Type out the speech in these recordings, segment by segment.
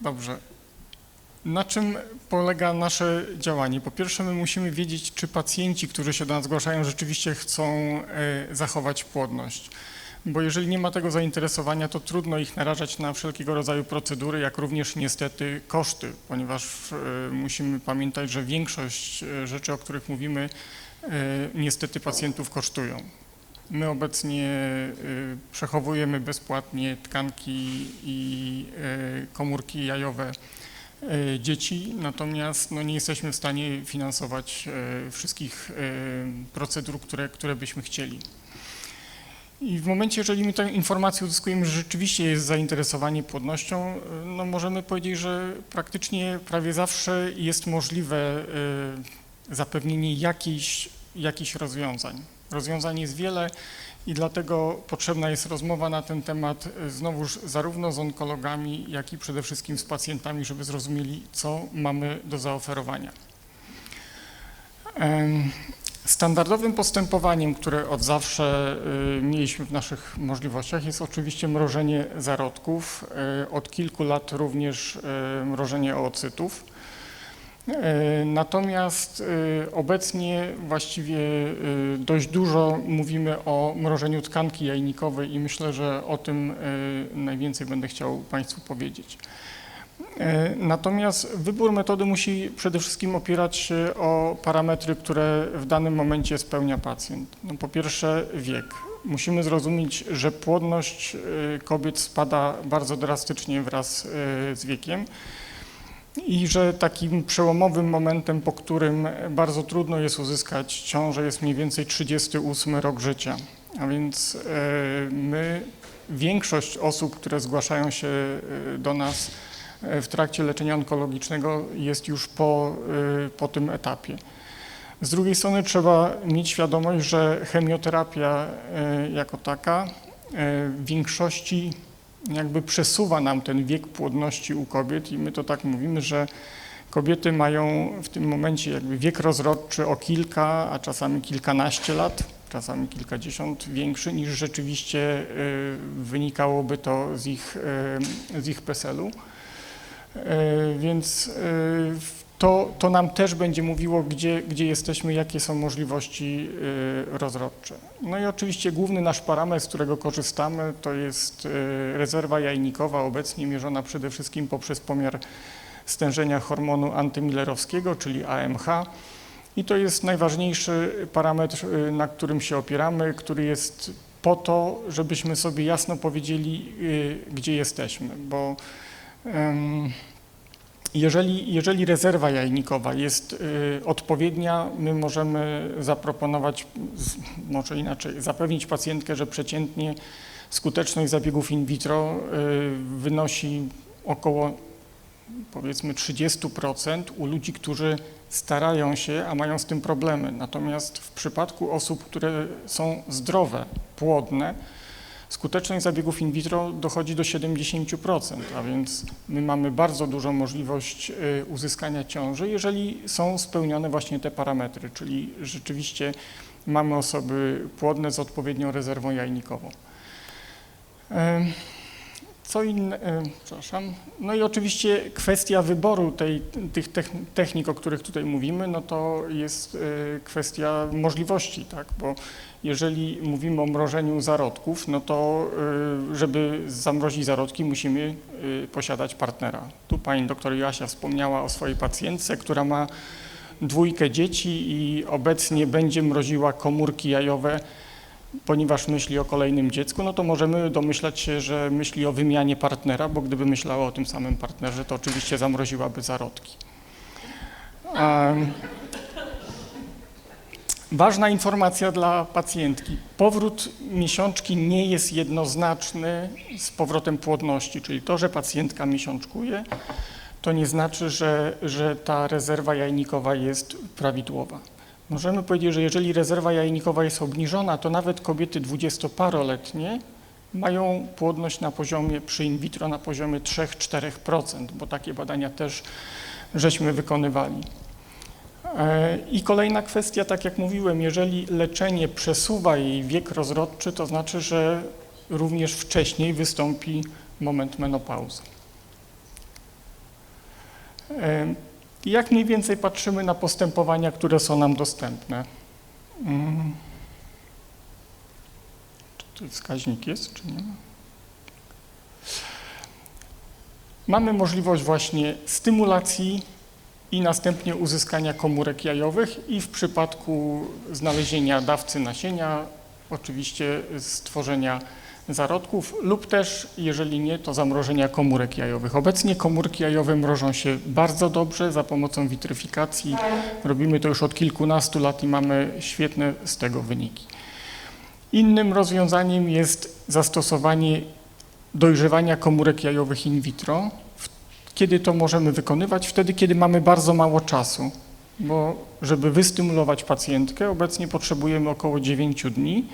Dobrze. Na czym polega nasze działanie? Po pierwsze, my musimy wiedzieć, czy pacjenci, którzy się do nas zgłaszają, rzeczywiście chcą e, zachować płodność. Bo jeżeli nie ma tego zainteresowania, to trudno ich narażać na wszelkiego rodzaju procedury, jak również niestety koszty, ponieważ e, musimy pamiętać, że większość e, rzeczy, o których mówimy, niestety pacjentów kosztują. My obecnie y, przechowujemy bezpłatnie tkanki i y, komórki jajowe y, dzieci, natomiast no, nie jesteśmy w stanie finansować wszystkich procedur, które, które byśmy chcieli. I w momencie, jeżeli my tę informację uzyskujemy, że rzeczywiście jest zainteresowanie płodnością, no możemy powiedzieć, że praktycznie prawie zawsze jest możliwe zapewnienie jakichś, jakichś rozwiązań. Rozwiązań jest wiele i dlatego potrzebna jest rozmowa na ten temat y, znowuż zarówno z onkologami, jak i przede wszystkim z pacjentami, żeby zrozumieli, co mamy do zaoferowania. Standardowym postępowaniem, które od zawsze y, mieliśmy w naszych możliwościach, jest oczywiście mrożenie zarodków. y, Od kilku lat również mrożenie oocytów. E, Natomiast y, obecnie właściwie y, dość dużo mówimy o mrożeniu tkanki jajnikowej i myślę, że o tym najwięcej będę chciał Państwu powiedzieć. E, Natomiast wybór metody musi przede wszystkim opierać się o parametry, które w danym momencie spełnia pacjent. No, po pierwsze wiek. Musimy zrozumieć, że płodność kobiet spada bardzo drastycznie wraz z wiekiem i że takim przełomowym momentem, po którym bardzo trudno jest uzyskać ciążę, jest mniej więcej 38 rok życia. A więc e, my, większość osób, które zgłaszają się e, do nas e, w trakcie leczenia onkologicznego jest już po, po tym etapie. Z drugiej strony trzeba mieć świadomość, że chemioterapia jako taka w większości jakby przesuwa nam ten wiek płodności u kobiet i my to tak mówimy, że kobiety mają w tym momencie jakby wiek rozrodczy o kilka, a czasami kilkanaście lat, czasami kilkadziesiąt większy niż rzeczywiście y, wynikałoby to z ich, y, z ich PESEL-u. Y, Więc to, to nam też będzie mówiło, gdzie, gdzie jesteśmy, jakie są możliwości y, rozrodcze. No i oczywiście główny nasz parametr, z którego korzystamy, to jest y, rezerwa jajnikowa, obecnie mierzona przede wszystkim poprzez pomiar stężenia hormonu antymillerowskiego, czyli AMH. I to jest najważniejszy parametr, y, na którym się opieramy, który jest po to, żebyśmy sobie jasno powiedzieli, gdzie jesteśmy, bo jeżeli, jeżeli rezerwa jajnikowa jest y, odpowiednia, my możemy zaproponować, może inaczej, zapewnić pacjentkę, że przeciętnie skuteczność zabiegów in vitro y, wynosi około powiedzmy 30% u ludzi, którzy starają się, a mają z tym problemy. Natomiast w przypadku osób, które są zdrowe, płodne, skuteczność zabiegów in vitro dochodzi do 70%, a więc my mamy bardzo dużą możliwość y, uzyskania ciąży, jeżeli są spełnione właśnie te parametry, czyli rzeczywiście mamy osoby płodne z odpowiednią rezerwą jajnikową. Co inne, e, przepraszam. No i oczywiście kwestia wyboru tej, tych techn- technik, o których tutaj mówimy, no to jest e, kwestia możliwości, tak? Bo jeżeli mówimy o mrożeniu zarodków, no to e, żeby zamrozić zarodki, musimy posiadać partnera. Tu pani doktor Joasia wspomniała o swojej pacjentce, która ma dwójkę dzieci i obecnie będzie mroziła komórki jajowe ponieważ myśli o kolejnym dziecku, no to możemy domyślać się, że myśli o wymianie partnera, bo gdyby myślała o tym samym partnerze, to oczywiście zamroziłaby zarodki. Ważna informacja dla pacjentki. Powrót miesiączki nie jest jednoznaczny z powrotem płodności, czyli to, że pacjentka miesiączkuje, to nie znaczy, że, że ta rezerwa jajnikowa jest prawidłowa. Możemy powiedzieć, że jeżeli rezerwa jajnikowa jest obniżona, to nawet kobiety dwudziestoparoletnie mają płodność na poziomie przy in vitro na poziomie 3-4%, bo takie badania też żeśmy wykonywali. E, I kolejna kwestia, tak jak mówiłem, jeżeli leczenie przesuwa jej wiek rozrodczy, to znaczy, że również wcześniej wystąpi moment menopauzy. E, Jak mniej więcej patrzymy na postępowania, które są nam dostępne? Mm. Czy tu wskaźnik jest, czy nie ma? Mamy możliwość właśnie stymulacji i następnie uzyskania komórek jajowych i w przypadku znalezienia dawcy nasienia oczywiście stworzenia zarodków lub też, jeżeli nie, to zamrożenia komórek jajowych. Obecnie komórki jajowe mrożą się bardzo dobrze za pomocą witryfikacji. Robimy to już od kilkunastu lat i mamy świetne z tego wyniki. Innym rozwiązaniem jest zastosowanie dojrzewania komórek jajowych in vitro. Kiedy to możemy wykonywać? Wtedy, kiedy mamy bardzo mało czasu, bo żeby wystymulować pacjentkę, obecnie potrzebujemy około 9 dni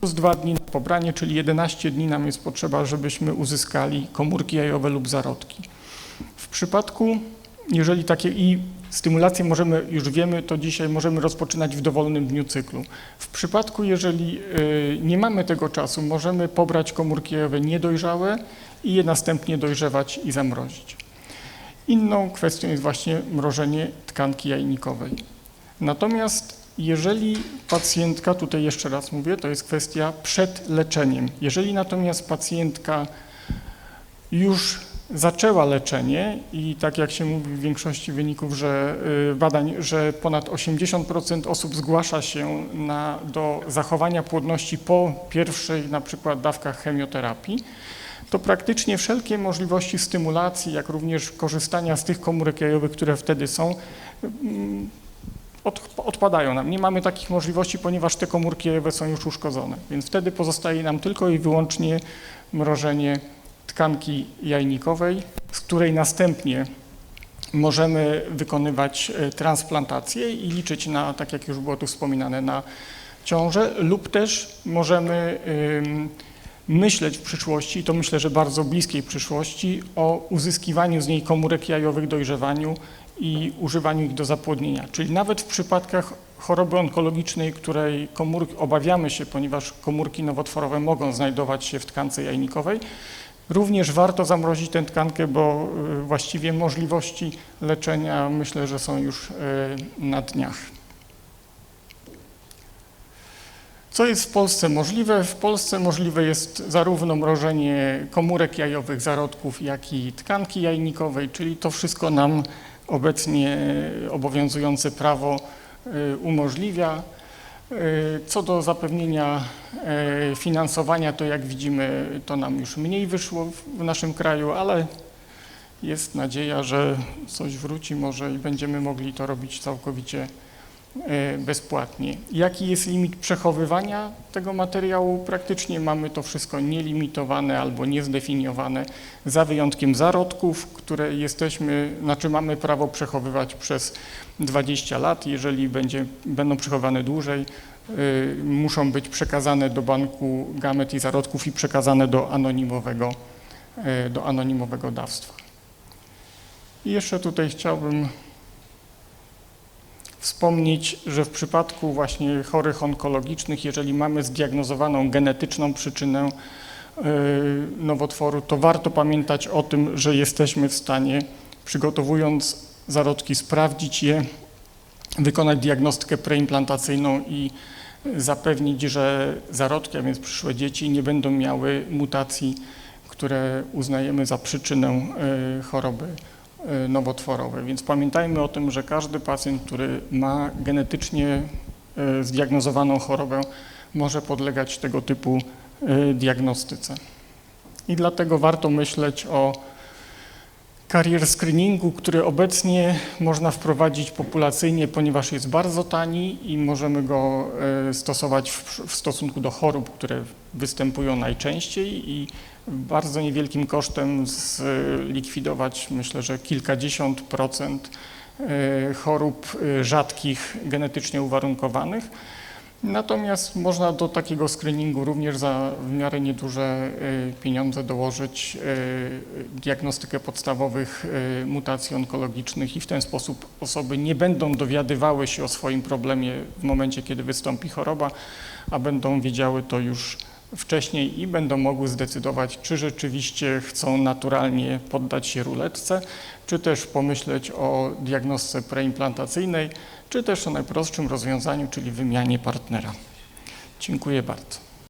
plus 2 dni na pobranie, czyli 11 dni nam jest potrzeba, żebyśmy uzyskali komórki jajowe lub zarodki. W przypadku, jeżeli takie i stymulację możemy, już wiemy, to dzisiaj możemy rozpoczynać w dowolnym dniu cyklu. W przypadku, jeżeli y, nie mamy tego czasu, możemy pobrać komórki jajowe niedojrzałe i je następnie dojrzewać i zamrozić. Inną kwestią jest właśnie mrożenie tkanki jajnikowej. Natomiast jeżeli pacjentka, tutaj jeszcze raz mówię, to jest kwestia przed leczeniem. Jeżeli natomiast pacjentka już zaczęła leczenie i tak jak się mówi w większości wyników że, y, badań, że ponad 80% osób zgłasza się na, do zachowania płodności po pierwszej na przykład dawkach chemioterapii, to praktycznie wszelkie możliwości stymulacji, jak również korzystania z tych komórek jajowych, które wtedy są, mm, od, odpadają nam. Nie mamy takich możliwości, ponieważ te komórki jajowe są już uszkodzone. Więc wtedy pozostaje nam tylko i wyłącznie mrożenie tkanki jajnikowej, z której następnie możemy wykonywać e, transplantację i liczyć na, tak jak już było tu wspominane, na ciążę lub też możemy ym, myśleć w przyszłości, to myślę, że bardzo bliskiej przyszłości, o uzyskiwaniu z niej komórek jajowych, dojrzewaniu i używaniu ich do zapłodnienia. Czyli nawet w przypadkach choroby onkologicznej, której komórki obawiamy się, ponieważ komórki nowotworowe mogą znajdować się w tkance jajnikowej, również warto zamrozić tę tkankę, bo y, właściwie możliwości leczenia myślę, że są już y, na dniach. Co jest w Polsce możliwe? W Polsce możliwe jest zarówno mrożenie komórek jajowych, zarodków, jak i tkanki jajnikowej, czyli to wszystko nam obecnie obowiązujące prawo y, umożliwia. Y, Co do zapewnienia y, finansowania, to jak widzimy, to nam już mniej wyszło w- naszym kraju, ale jest nadzieja, że coś wróci może i będziemy mogli to robić całkowicie bezpłatnie. Jaki jest limit przechowywania tego materiału? Praktycznie mamy to wszystko nielimitowane albo niezdefiniowane, za wyjątkiem zarodków, które jesteśmy, znaczy mamy prawo przechowywać przez 20 lat. Jeżeli będzie, będą przechowane dłużej, y, muszą być przekazane do banku gamet i zarodków i przekazane do anonimowego, y, do anonimowego dawstwa. I jeszcze tutaj chciałbym wspomnieć, że w przypadku właśnie chorych onkologicznych, jeżeli mamy zdiagnozowaną genetyczną przyczynę y, nowotworu, to warto pamiętać o tym, że jesteśmy w stanie, przygotowując zarodki, sprawdzić je, wykonać diagnostykę preimplantacyjną i zapewnić, że zarodki, a więc przyszłe dzieci, nie będą miały mutacji, które uznajemy za przyczynę y, choroby y, nowotworowej. Więc pamiętajmy o tym, że każdy pacjent, który ma genetycznie y, zdiagnozowaną chorobę, może podlegać tego typu y, diagnostyce. I dlatego warto myśleć o karier screeningu, który obecnie można wprowadzić populacyjnie, ponieważ jest bardzo tani i możemy go e, stosować w, w stosunku do chorób, które występują najczęściej i bardzo niewielkim kosztem zlikwidować myślę, że kilkadziesiąt procent e, chorób e, rzadkich, genetycznie uwarunkowanych. Natomiast można do takiego screeningu również za w miarę nieduże y, pieniądze dołożyć y, diagnostykę podstawowych y, mutacji onkologicznych i w ten sposób osoby nie będą dowiadywały się o swoim problemie w momencie, kiedy wystąpi choroba, a będą wiedziały to już wcześniej i będą mogły zdecydować, czy rzeczywiście chcą naturalnie poddać się ruletce, czy też pomyśleć o diagnostyce preimplantacyjnej, czy też o najprostszym rozwiązaniu, czyli wymianie partnera. Dziękuję bardzo.